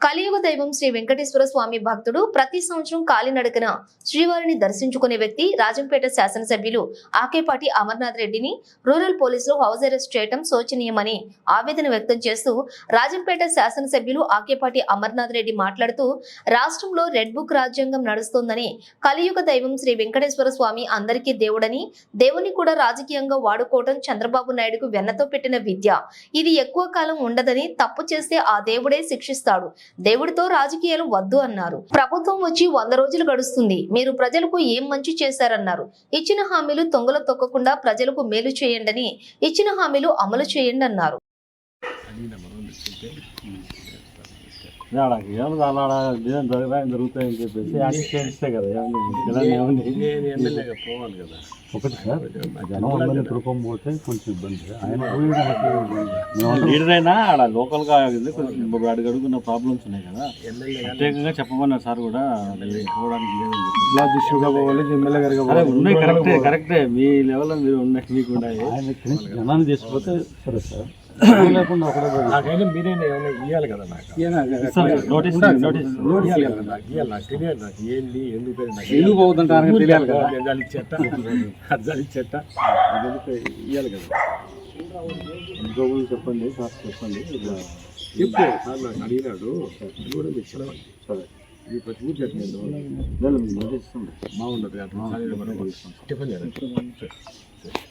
కలియుగ దైవం శ్రీ వెంకటేశ్వర స్వామి భక్తుడు ప్రతి సంవత్సరం కాలినడకన శ్రీవారిని దర్శించుకునే వ్యక్తి రాజంపేట శాసనసభ్యులు ఆకేపాటి అమర్నాథ్ రెడ్డిని రూరల్ పోలీసులు హౌస్ అరెస్ట్ చేయడం శోచనీయమని ఆవేదన వ్యక్తం చేస్తూ రాజంపేట శాసనసభ్యులు ఆకేపాటి అమర్నాథ్ రెడ్డి మాట్లాడుతూ రాష్ట్రంలో రెడ్ బుక్ రాజ్యాంగం నడుస్తోందని కలియుగ దైవం శ్రీ వెంకటేశ్వర స్వామి అందరికీ దేవుడని దేవుని కూడా రాజకీయంగా వాడుకోవడం చంద్రబాబు నాయుడుకు వెన్నతో పెట్టిన విద్య. ఇది ఎక్కువ కాలం ఉండదని తప్పు చేస్తే ఆ దేవుడే శిక్షిస్తాడు. దేవుడితో రాజకీయాలు వద్దు అన్నారు. ప్రభుత్వం వచ్చి వంద రోజులు గడుస్తుంది. మీరు ప్రజలకు ఏం మంచి చేశారన్నారు. ఇచ్చిన హామీలు తొంగల తొక్కకుండా ప్రజలకు మేలు చేయండి ఇచ్చిన హామీలు అమలు చేయండి అన్నారు ఏమన్నా అలా నిజం జరగడానికి జరుగుతాయని చెప్పేసి అన్ని చేస్తే కదా ఏమన్నా పోవాలి కదా. ఒకటి సార్ జనం అందరినీ తురుకొని పోతే కొంచెం ఇబ్బంది. ఆయన పోయి దానికి లీడర్ అయినా ఆడ లోకల్గా ఇది కొంచెం అడుగు అడుగున్న ప్రాబ్లమ్స్ ఉన్నాయి కదా. ప్రత్యేకంగా చెప్పమన్నారు సార్ కూడా పోవడానికి. ఇలా దిశగా పోవాలి ఎమ్మెల్యే గారిగా అదే ఉన్నాయి కరెక్టే కరెక్టే. మీ లెవెల్లో మీరు ఉన్నాయి మీకు ఉన్నాయి. ఆయన జనాన్ని చేసిపోతే సరే సార్. నాకైనా మీరైనా ఏమైనా ఇవ్వాలి కదా నాకు. సార్, నోటీస్ నోటీస్ ఇవ్వాలి కదా నాకు ఇవ్వాలి నాకు తెలియాలి నాకు ఏంది ఎందుకు తెలియదు నాకు. ఎందుకు పోతుంటారని ఊరికే తెలియాలి కదా. అద్దాలు ఇచ్చేట ఎందుకు ఇవ్వాలి కదా. ఇంకొకరు చెప్పండి సార్ చెప్పండి. చెప్పు. సార్ నాకు అడిగినాడు అది కూడా మీకు సెలవు సరే. ఈ ప్రతి ఊరు చెప్పినాడు లేదు మీకు నోటీస్ ఇస్తుంది బాగుండదు టిఫిన్